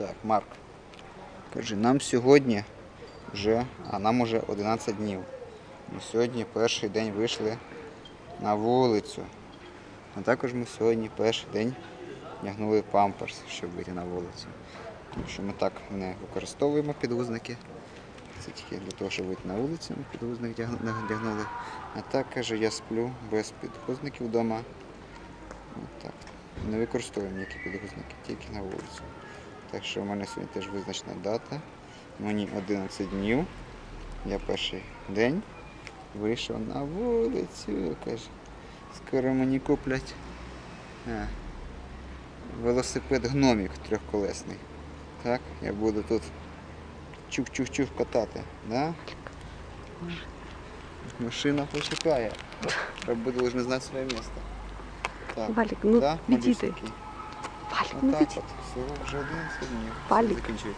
Так, Марк. Кажи, нам сьогодні вже, а нам уже 11 днів. Ми сьогодні перший день вийшли на вулицю. А також ми сьогодні перший день вдягнули памперс, щоб вийти на вулицю. Тому що ми так не використовуємо підгузники. Це тільки для того, щоб вийти на вулицю, ми підгузник вдягну- вдягнули. А так каже, я сплю без підгузників вдома. Так. Не використовуємо ніякі підгузники, тільки на вулицю. Так що в мене сьогодні теж визначена дата. Мені 11 днів. Я перший день вийшов на вулицю. Каже, скоро мені куплять а, велосипед гномік трьохколесний. Так, я буду тут чух-чух-чух катати. Да? Машина почекає. Треба буде знати своє місце. Так. Валік, ну да, Валік, ну Отак відійди. от. Всього вже 11 днів. Палік. Закінчуй.